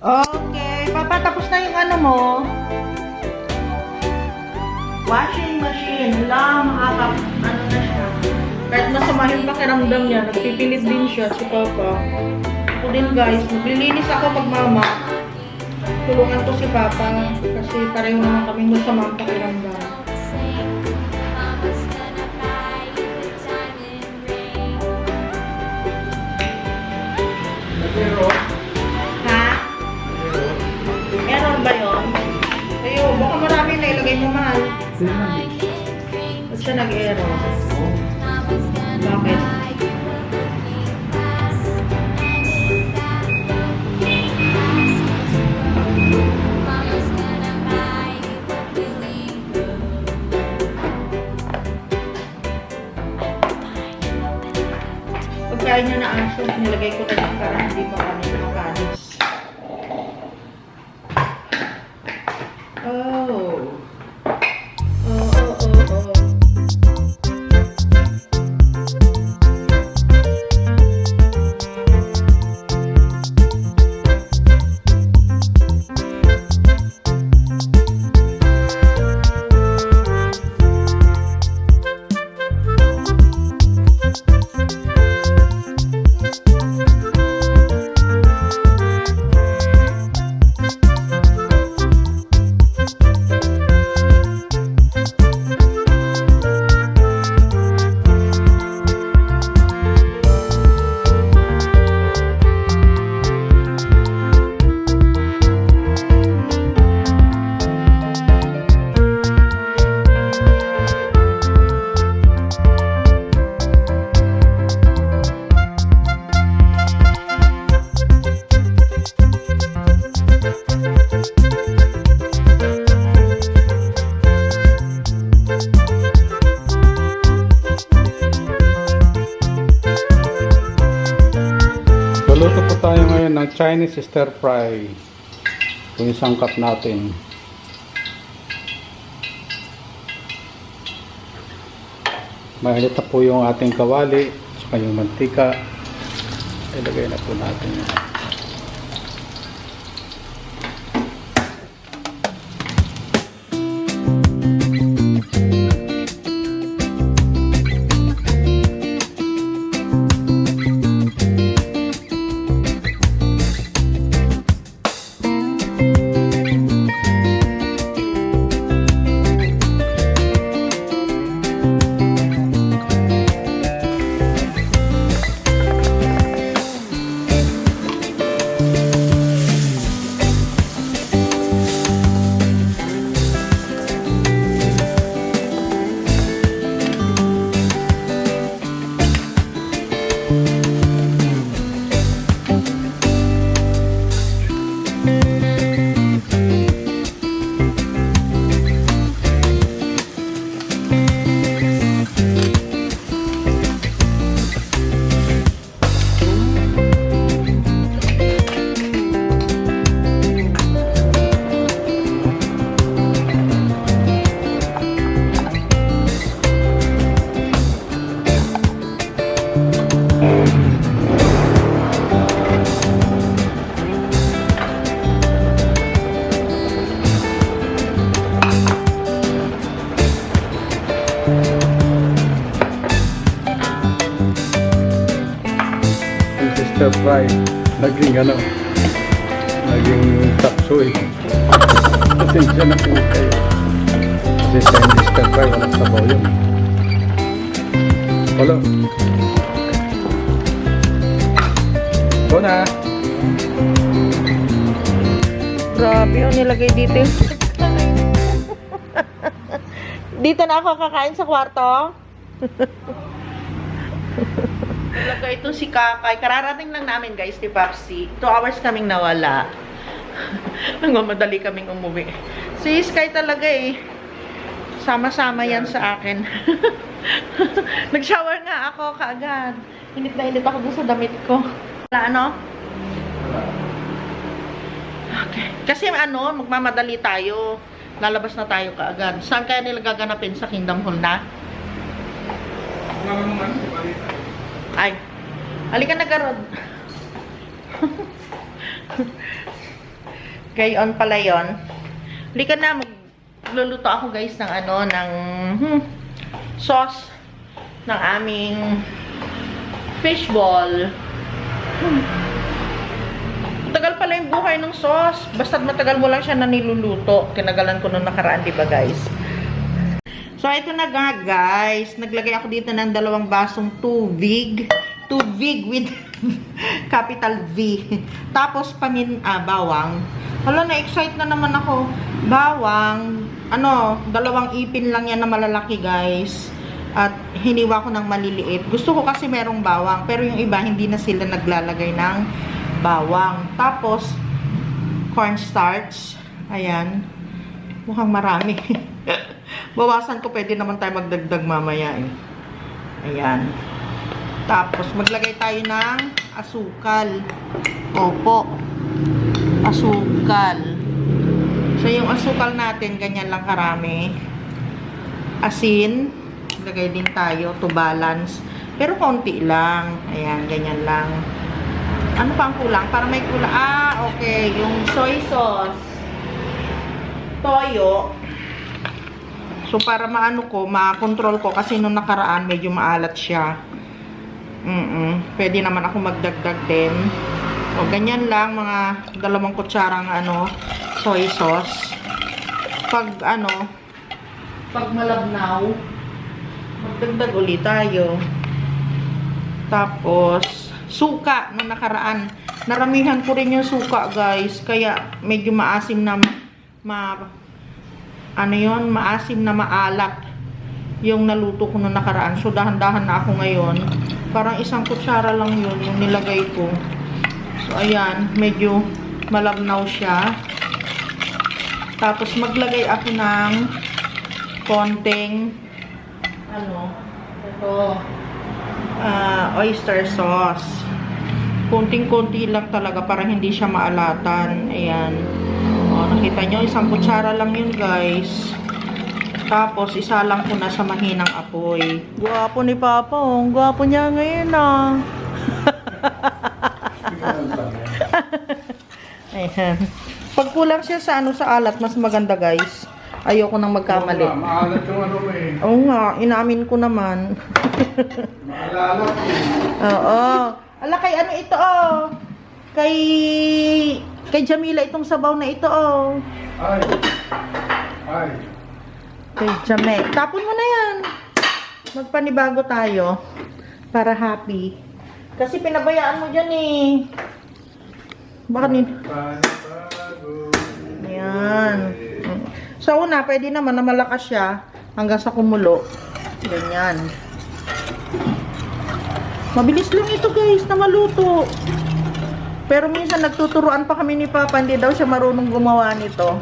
Okay, papatapos na yung ano mo. Washing machine. Wala, makaka... Ano na siya. Kahit masama yung pakiramdam niya, nagpipilit din siya si Papa. Ako din guys, maglilinis ako pag mama. Tulungan ko si Papa kasi pareho naman kami masama ang pakiramdam. Ha? Ilagay mo mahal. Ba't siya nag-error? Bakit? Pagkain niya na aso, nilagay ko na dyan para hindi pa kami. Oh. Oh, stir fry. Ito yung sangkap natin. Mahilit na po yung ating kawali, saka yung mantika. Ilagay na po natin yun. Naging ano, naging tapsoy. Pasensya na po kayo. Kasi Chinese stir fry, walang sabaw yun. Hello. Go na. Grabe yung nilagay dito. dito na ako kakain sa kwarto. Nilagay ito si Kakay. Kararating lang namin guys ni Papsi. Two hours kaming nawala. Nagmamadali kaming umuwi. Si Sky talaga eh. Sama-sama yan sa akin. Nag-shower nga ako kaagad. Init na init ako sa damit ko. Wala ano? Okay. Kasi ano, magmamadali tayo. Lalabas na tayo kaagad. Saan kaya nila gaganapin sa Kingdom Hall na? Ay. Halika na, Garod. Gayon pala yon. Lika na, magluluto ako guys ng ano, ng hmm, sauce ng aming fishball. Hmm. Tagal pala yung buhay ng sauce. Basta't matagal mo lang siya na niluluto. Tinagalan ko nung nakaraan, di ba guys? So, ito na nga guys. Naglagay ako dito ng dalawang basong tubig. Tubig with capital V. Tapos, pamin, ah, bawang. Hala, na-excite na naman ako. Bawang, ano, dalawang ipin lang yan na malalaki guys. At hiniwa ko ng maliliit. Gusto ko kasi merong bawang. Pero yung iba, hindi na sila naglalagay ng bawang. Tapos, cornstarch. Ayan. Mukhang marami. Bawasan ko, pwede naman tayo magdagdag mamaya eh. Ayan. Tapos, maglagay tayo ng asukal. Opo. Asukal. So, yung asukal natin, ganyan lang karami. Asin. Lagay din tayo to balance. Pero konti lang. Ayan, ganyan lang. Ano pa ang kulang? Para may kulang. Ah, okay. Yung soy sauce. Toyo. So, para maano ko, makontrol ko. Kasi nung nakaraan, medyo maalat siya. Mm Pwede naman ako magdagdag din. O, ganyan lang. Mga dalawang kutsarang ano, soy sauce. Pag ano, pag malabnaw, magdagdag ulit tayo. Tapos, suka nung nakaraan. Naramihan ko rin yung suka, guys. Kaya, medyo maasim na ma ano yon maasim na maalat yung naluto ko nung nakaraan. So, dahan-dahan na ako ngayon. Parang isang kutsara lang yun, yung nilagay ko. So, ayan, medyo malabnaw siya. Tapos, maglagay ako ng konting ano, ito, ah, oyster sauce. Kunting-kunti lang talaga para hindi siya maalatan. Ayan. Nakita nyo, isang kutsara lang yun, guys. Tapos, isa lang ko na sa mahinang apoy. Gwapo ni Papa, oh. Gwapo niya ngayon, ah. Ayan. Pag kulang siya sa ano sa alat, mas maganda, guys. Ayoko nang magkamali. Oo nga, Maalat yung ano mo eh. Oo nga, inamin ko naman. Maalalat eh. Oo. Ala, kay ano ito, oh. Kay... Kay Jamila itong sabaw na ito, oh. Ay. Ay. Kay Jame. Tapon mo na yan. Magpanibago tayo. Para happy. Kasi pinabayaan mo dyan, eh. Baka ni... Ayan. Sa una, pwede naman na malakas siya hanggang sa kumulo. Ganyan. Mabilis lang ito guys na maluto. Pero minsan nagtuturuan pa kami ni Papa, hindi daw siya marunong gumawa nito.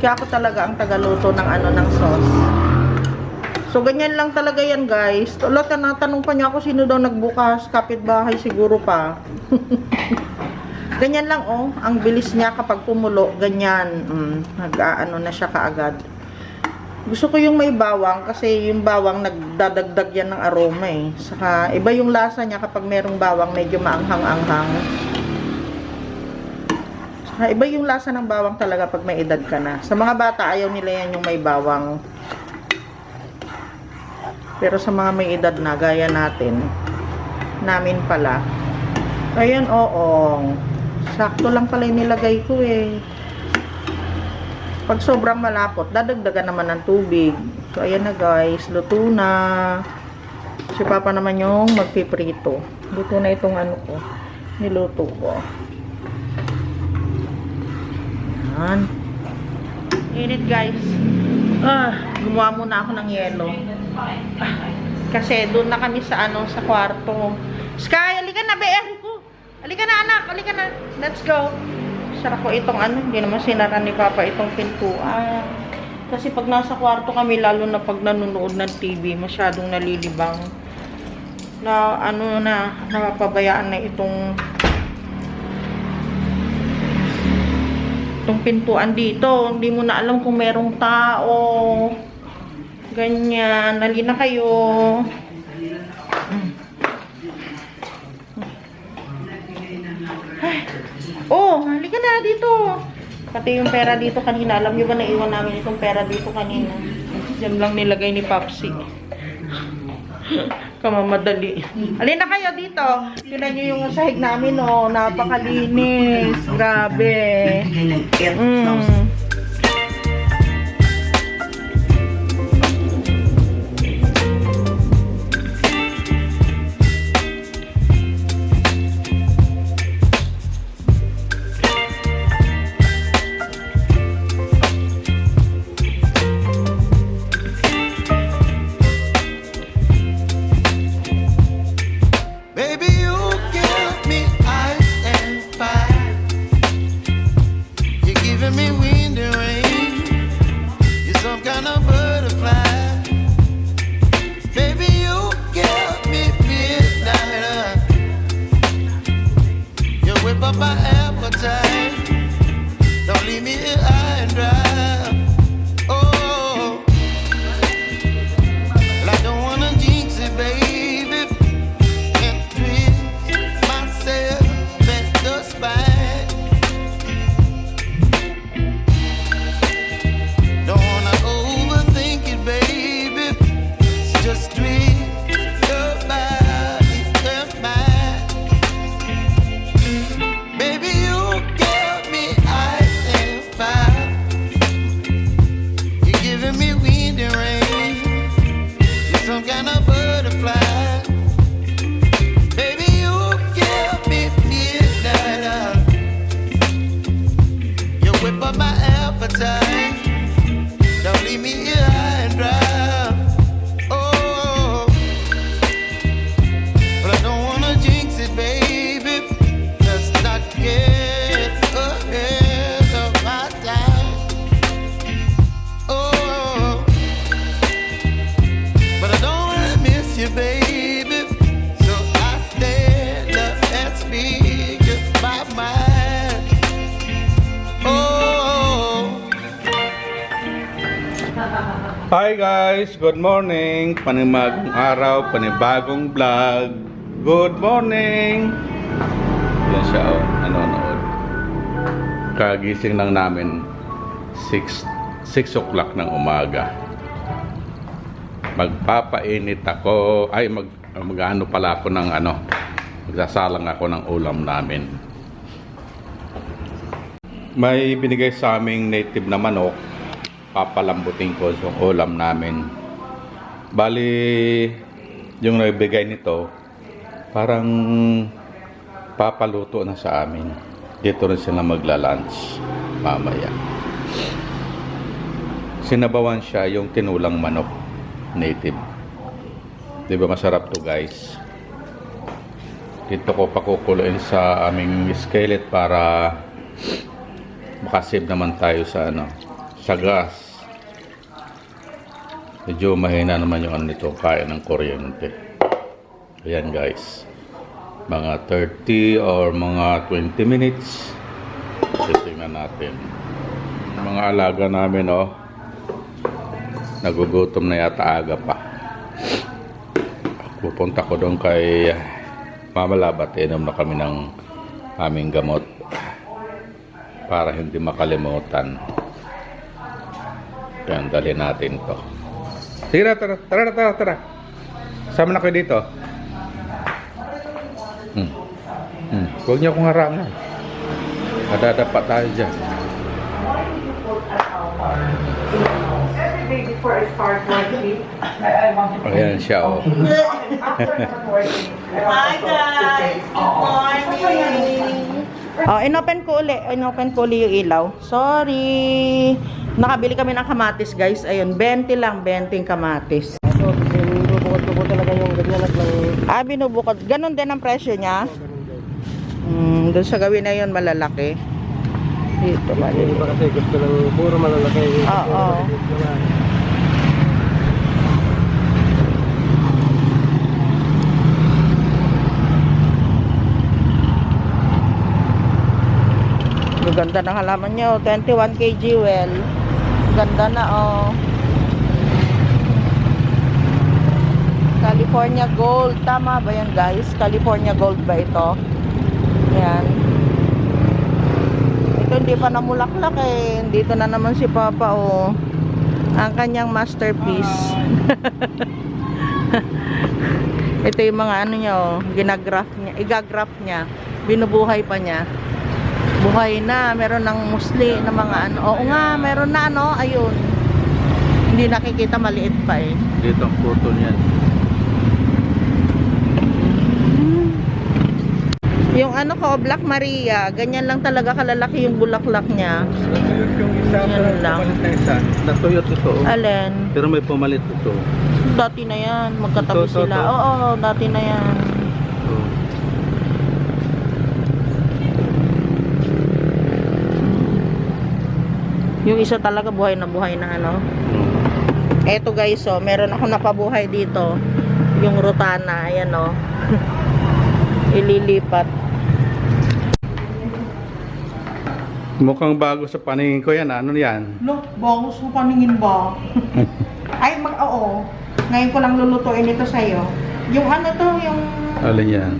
Kaya ako talaga ang tagaluto ng ano ng sauce. So ganyan lang talaga yan guys. Tulad ka natanong pa niya ako sino daw nagbukas, kapitbahay siguro pa. ganyan lang oh, ang bilis niya kapag pumulo, ganyan. Mm, nag-aano na siya kaagad. Gusto ko yung may bawang kasi yung bawang nagdadagdag yan ng aroma eh. Saka iba yung lasa niya kapag merong bawang medyo maanghang-anghang. Iba yung lasa ng bawang talaga pag may edad ka na. Sa mga bata ayaw nila yan yung may bawang. Pero sa mga may edad na gaya natin, namin pala. Ayan, oo. Sakto lang pala yung nilagay ko eh. Pag sobrang malapot, dadagdagan naman ng tubig. So, ayan na guys. Luto na. Si Papa naman yung magpiprito. Luto na itong ano ko. Niluto ko. Ayan. Init guys. Ah, gumawa muna ako ng yelo. Ah, kasi doon na kami sa ano, sa kwarto. Sky, alika na, BR ko. Alika na anak, alika na. Let's go. Sara ko itong ano, hindi naman sinara ni Papa itong pintuan. Kasi pag nasa kwarto kami, lalo na pag nanonood ng TV, masyadong nalilibang. Na ano na, napapabayaan na itong itong pintuan dito. Hindi mo na alam kung merong tao. Ganyan. Nali na kayo. Ay. Oh, halika na dito. Pati yung pera dito kanina. Alam niyo ba naiwan namin itong pera dito kanina? Yan lang nilagay ni Papsi. Kamamadali. Alin na kayo dito. Tignan niyo yung sahig namin, oh. Napakalinis. Grabe. Mm. Hi guys, good morning. Panibagong araw, panibagong vlog. Good morning. Yan siya oh, nanonood. Kagising lang namin 6 6 o'clock ng umaga. Magpapainit ako, ay mag magano pala ako ng ano, magsasalang ako ng ulam namin. May binigay sa aming native na manok papalambutin ko yung ulam namin. Bali, yung nagbigay nito, parang papaluto na sa amin. Dito rin sila magla-lunch mamaya. Sinabawan siya yung tinulang manok native. Di ba masarap to guys? Dito ko pakukuluin sa aming skillet para makasave naman tayo sa ano sa gas. Medyo mahina naman yung ano nito, kaya ng kuryente. Ayan guys. Mga 30 or mga 20 minutes. Titingnan natin. Mga alaga namin oh. Nagugutom na yata aga pa. Pupunta ko doon kay Mama Labat. Inom na kami ng aming gamot para hindi makalimutan. Yan, dali natin to. Sige na, tara, tara, tara, tara. Sama na kayo dito. Hmm. Hmm. Huwag niyo akong harangan. Madadapa tayo dyan. Ayan siya, oh. Hi guys! Good morning! Oh, inopen ko uli. Inopen ko uli yung ilaw. Sorry. Nakabili kami ng kamatis, guys. Ayun, 20 lang. 20 yung kamatis. So, binubukod ko talaga yung ganyan at ng Ah, binubukod. Ganon din ang presyo niya. Hmm, doon sa gawin na yun, malalaki. Dito, Hindi mali. ba kasi gusto ng puro malalaki. Oo. Ang ganda ng halaman niyo. 21 kg well. Ganda na, oh. California Gold. Tama ba yan, guys? California Gold ba ito? Yan. Ito hindi pa namulaklak eh. Dito na naman si Papa oh. Ang kanyang masterpiece. Ito yung mga ano niya oh, ginagraph niya, igagraph niya. Binubuhay pa niya. Buhay na, meron ng musli na mga ano. Oo nga, meron na ano, ayun. Hindi nakikita maliit pa eh. Dito ang photo niyan. Yung ano ko, Black Maria, ganyan lang talaga kalalaki yung bulaklak niya. Yung isa, pero lang. pumalit na isa. Natuyot ito. oh. Alin? Pero may pumalit ito. Dati na yan, magkatabi Ito, ito, sila. ito. Oo, dati na yan. Ito. Yung isa talaga buhay na buhay na ano. Eto guys, oh, meron ako napabuhay dito. Yung rutana, ayan oh. Ililipat. Mukhang bago sa paningin ko yan. Ano yan? Look, bangus mo paningin ba? Ay, mag, oo. Ngayon ko lang lulutuin ito sa'yo. Yung ano to, yung Alin yan?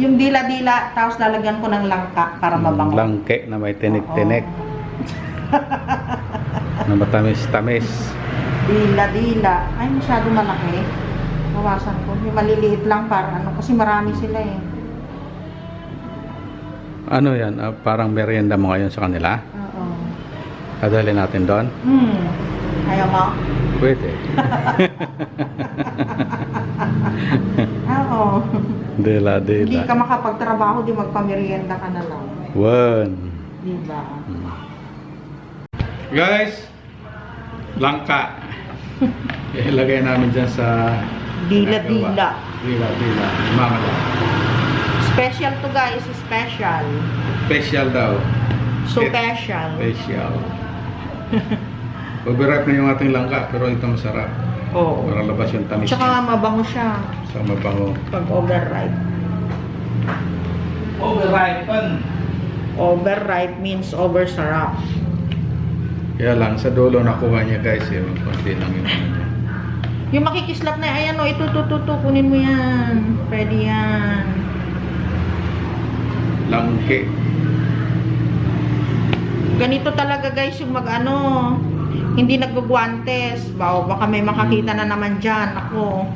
yung dila-dila, tapos lalagyan ko ng langka para mabango. Langke na may tinik-tinik. na matamis-tamis. Dila-dila. Ay, masyado malaki. Bawasan ko. Yung maliliit lang para ano, kasi marami sila eh. Ano yan? Ah, parang merienda mo ngayon sa kanila? Oo. Kadali natin doon? Hmm. Ayaw mo? Pwede. Oo. Hindi Dila-dila. ka makapagtrabaho, di magpamerienda ka na lang. One. Di ba? Guys, langka. Ilagay namin dyan sa... Dila-dila. Dila-dila. Lang. Special to guys, special. Special daw. So special. Special. Overripe na yung ating langka, pero ito masarap. Oo. Para labas yung tamis Tsaka niya. mabango siya Sa mabango. pag overripe. Overripe Overripe means oversarap. Kaya lang, sa dulo nakuha niya guys, eh, konti lang yung ano niya. Yung makikislap na, ayan o, ito, ito, ito, kunin mo yan. Pwede yan. Langke. Ganito talaga guys yung mag ano, hindi nagugwantes. Ba, baka may makakita na naman dyan. Ako,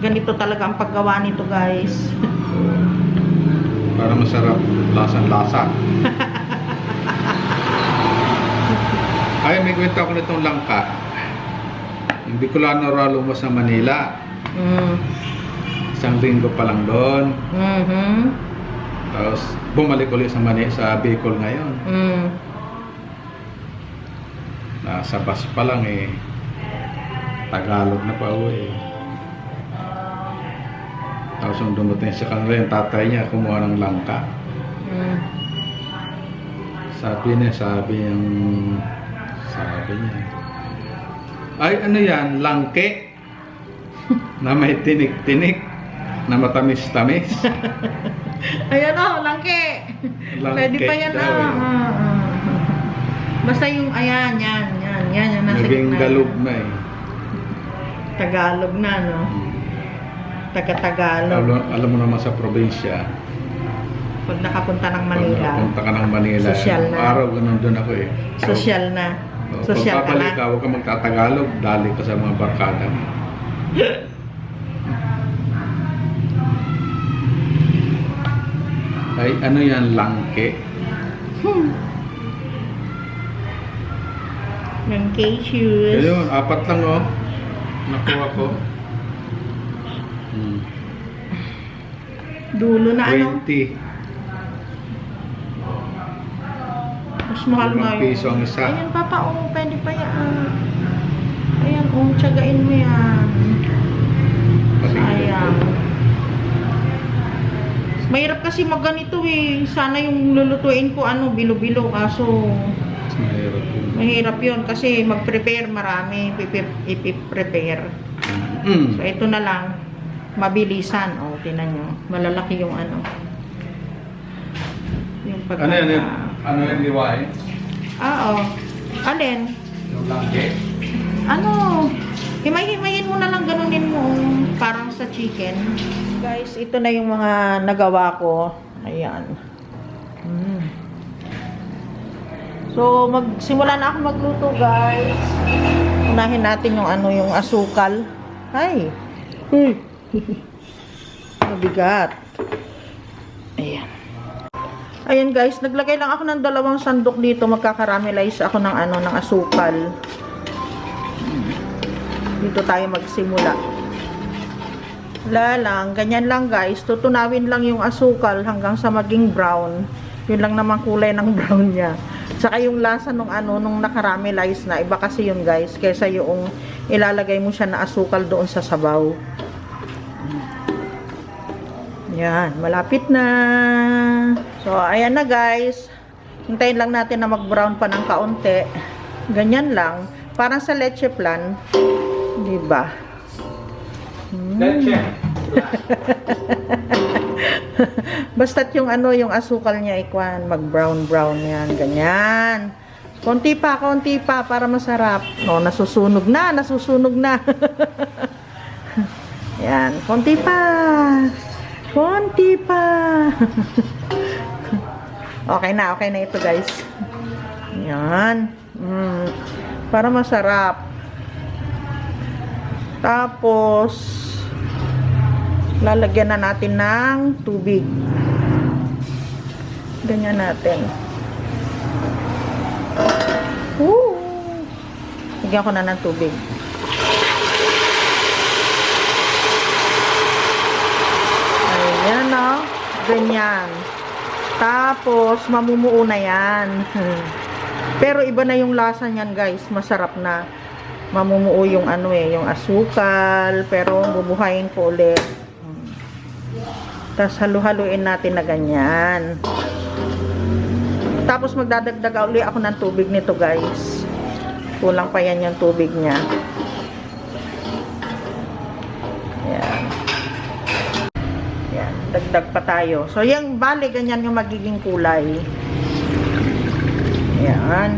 ganito talaga ang paggawa nito guys. Para masarap, lasang-lasa. Ay, may kwento ako nitong langka. Yung Bicolano raw lumos sa Manila. Mm. Isang linggo pa lang doon. Mhm. Tapos bumalik ulit sa Mani sa Bicol ngayon. Mm. Nasa bus pa lang eh. Tagalog na pa uwi eh. Tapos nung dumating sa kanila yung tatay niya kumuha ng langka. Mm. Sabi niya, sabi yung sabi niya. Ay ano yan, langke na may tinik-tinik na matamis-tamis. Ayan o, langke. Langke Pwede pa yan daw ah. eh. Ah, ah. Basta yung, ayan, yan, yan, yan, yan, nasa Naging gitna. galog na eh. Tagalog na, no? Taga-Tagalog. Alam, alam mo naman sa probinsya, Pag nakapunta ng pag Manila, napunta ka ng Manila, Sosyal na. araw ganun doon ako eh. social na. So, Social ka na. ka, huwag ka magtatagalog, dali ka sa mga barkada. Ay, ano yan, langke? Ng cashews. Ayun, apat lang oh. Nakuha ko. Hmm. Dulo na ano. 20. Mas mahal nga yun. piso ang isa. Ayan, papa, oh, pwede pa yan. Ayan, oh, tsagain mo yan. Sayang. Mahirap kasi magganito eh. Sana yung lulutuin ko, ano, bilo-bilo. Kaso, Mas mahirap yun. mahirap yun kasi mag-prepare marami. ipi- Ipi-prepare. Mm. So, ito na lang. Mabilisan. O, tinan nyo. Malalaki yung ano. Yung pag Ano yan? yun? Ano yan liwain? Ah, oh. Alin? Yung langke? Ano? Himay-himayin mo na lang, ganunin mo. Parang sa chicken. Guys, ito na yung mga nagawa ko. Ayan. Mm. So, magsimula na ako magluto, guys. Unahin natin yung ano, yung asukal. Ay. Uy. Mabigat. Ayan. Ayan guys, naglagay lang ako ng dalawang sandok dito. Magkakaramelize ako ng ano, ng asukal. Dito tayo magsimula. Wala lang, ganyan lang guys. Tutunawin lang yung asukal hanggang sa maging brown. Yun lang naman kulay ng brown niya. Tsaka yung lasa nung ano, nung nakaramelize na. Iba kasi yun guys. Kesa yung ilalagay mo siya na asukal doon sa sabaw. Yan, malapit na. So, ayan na guys. Hintayin lang natin na mag-brown pa ng kaunti. Ganyan lang. Parang sa leche plan. Diba? Leche. Basta't yung ano, yung asukal niya, ikwan, mag-brown-brown yan. Ganyan. Konti pa, konti pa, para masarap. No, nasusunog na, nasusunog na. yan, konti pa. Konti pa. okay na, okay na ito guys. Yan. Mm, para masarap. Tapos, lalagyan na natin ng tubig. Ganyan natin. Woo! Lagyan ko na ng tubig. Ayan o. Ganyan. Tapos, mamumuo na yan. Pero iba na yung lasa niyan guys. Masarap na. Mamumuo yung ano eh, yung asukal. Pero bubuhayin ko ulit. Tapos halu-haluin natin na ganyan. Tapos magdadagdag ulit ako ng tubig nito guys. Kulang pa yan yung tubig niya. Yan. Yan. Dagdag pa tayo. So yung bali ganyan yung magiging kulay. Yan.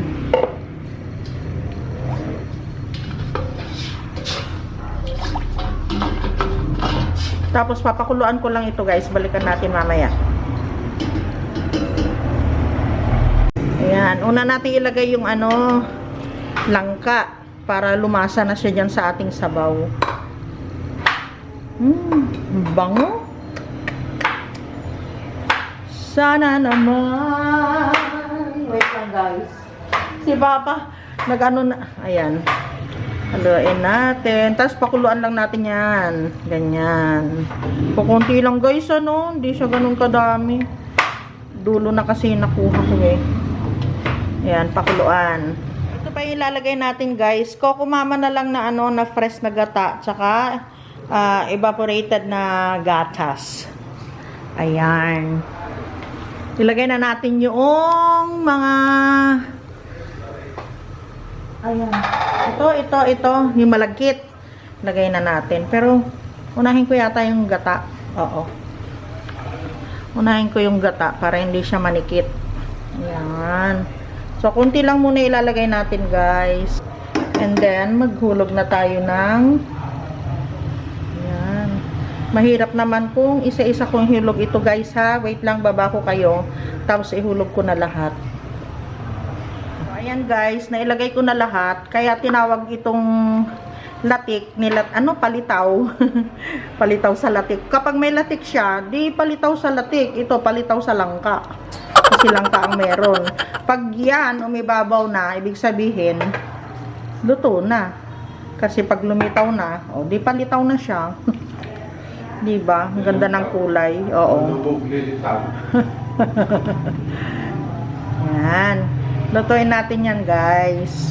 Tapos papakuluan ko lang ito guys. Balikan natin mamaya. Ayan. Una natin ilagay yung ano, langka. Para lumasa na siya dyan sa ating sabaw. Hmm, bango. Sana naman. Wait lang guys. Si Papa, nag-ano na. Ayan. Haluin natin. Tapos pakuluan lang natin yan. Ganyan. Kukunti lang guys, ano. Hindi siya ganun kadami. Dulo na kasi nakuha ko eh. Ayan, pakuluan. Ito pa yung ilalagay natin guys. Kokumama na lang na ano, na fresh na gata. Tsaka ah, evaporated na gatas. Ayan. Ilagay na natin yung mga Ayan. Ito, ito, ito. Yung malagkit. Lagay na natin. Pero, unahin ko yata yung gata. Oo. Unahin ko yung gata para hindi siya manikit. Ayan. So, kunti lang muna ilalagay natin, guys. And then, maghulog na tayo ng. Mahirap naman kung isa-isa kong hulog ito, guys, ha. Wait lang, baba ko kayo. Tapos, ihulog ko na lahat. Ayan guys, nailagay ko na lahat. Kaya tinawag itong latik, nilat, ano, palitaw. palitaw sa latik. Kapag may latik siya, di palitaw sa latik. Ito, palitaw sa langka. Kasi langka ang meron. Pag yan, umibabaw na, ibig sabihin, luto na. Kasi pag lumitaw na, o, di palitaw na siya. di ba? Ang ganda ng kulay. Oo. Yan. Lutuin natin yan, guys.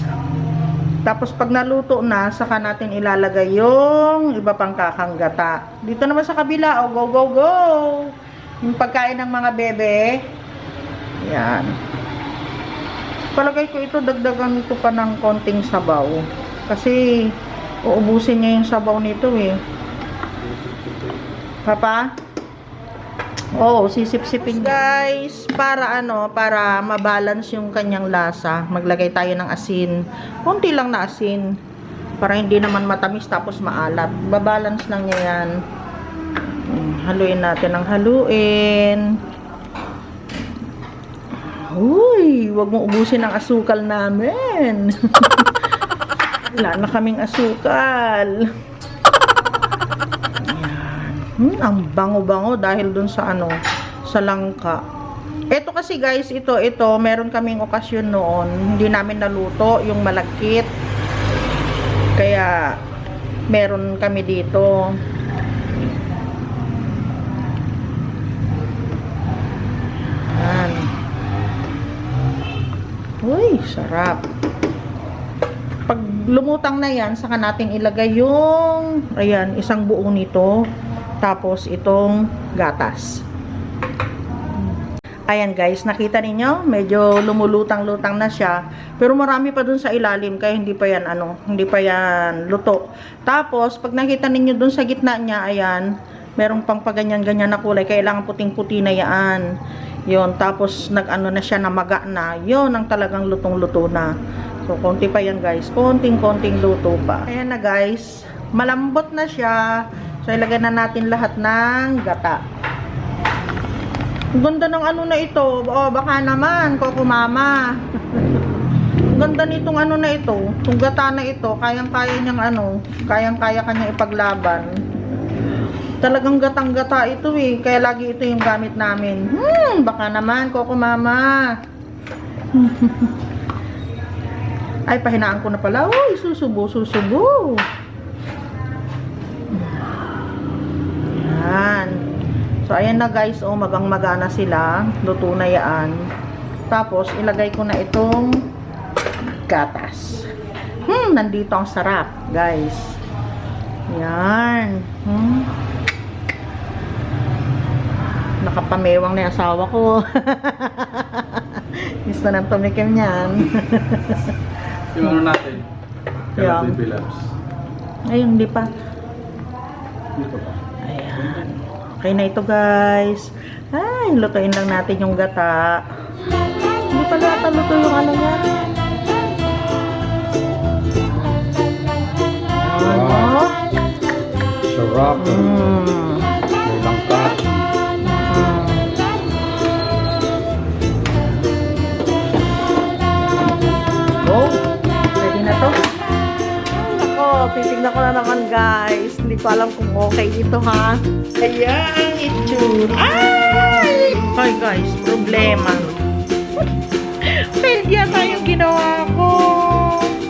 Tapos, pag naluto na, saka natin ilalagay yung iba pang kakanggata. Dito naman sa kabila, oh, go, go, go! Yung pagkain ng mga bebe. Yan. Palagay ko ito, dagdagan ito pa ng konting sabaw. Kasi, uubusin niya yung sabaw nito eh. Papa? Oo, sisip-sipin guys, para ano, para mabalance yung kanyang lasa. Maglagay tayo ng asin. Konti lang na asin. Para hindi naman matamis tapos maalat. Babalance lang niya yan. Mm, Haluin natin ng haluin. Uy, wag mo ubusin ang asukal namin. Wala na kaming asukal. Hmm, ang bango-bango dahil dun sa ano, sa langka. Ito kasi guys, ito, ito, meron kaming okasyon noon. Hindi namin naluto yung malagkit. Kaya, meron kami dito. Ayan. Uy, sarap. Pag lumutang na yan, saka natin ilagay yung, ayan, isang buo nito. Tapos, itong gatas. Ayan guys, nakita ninyo? Medyo lumulutang-lutang na siya. Pero marami pa dun sa ilalim, kaya hindi pa yan, ano, hindi pa yan luto. Tapos, pag nakita ninyo dun sa gitna niya, ayan, merong pang paganyan-ganyan na kulay. Kailangan puting-puti na yan. Yun, tapos nag-ano na siya, namaga na. Yun ang talagang lutong-luto na. So, konti pa yan guys. Konting-konting luto pa. Ayan na guys. Malambot na siya. So, ilagay na natin lahat ng gata. Ganda ng ano na ito. Oh, baka naman, Coco Mama. Ang ganda nitong ano na ito. Itong gata na ito, kayang-kaya niyang ano, kayang-kaya kanyang ipaglaban. Talagang gatang-gata ito eh. Kaya lagi ito yung gamit namin. Hmm, baka naman, Coco Mama. Ay, pahinaan ko na pala. Uy, susubo, susubo. Yan. So, ayan na guys. Oh, magang-maga na sila. Luto na yan. Tapos, ilagay ko na itong gatas. Hmm, nandito ang sarap, guys. Yan. Hmm. Nakapamewang na yung asawa ko. Gusto nang tumikim niyan. Yung ano natin? Calabria Phillips. Ayun, hindi pa. Dito pa. Ayan. Okay na ito, guys. Ay, lutuin lang natin yung gata. Hindi pala yata luto yung ano niya. Ano? Sarap. Mm. May langka. Oh, ready na to? Titignan ko na naman guys. Hindi ko alam kung okay ito ha. Ayan itsura. Ay! Ay guys, problema. Failed yata yung ginawa ko.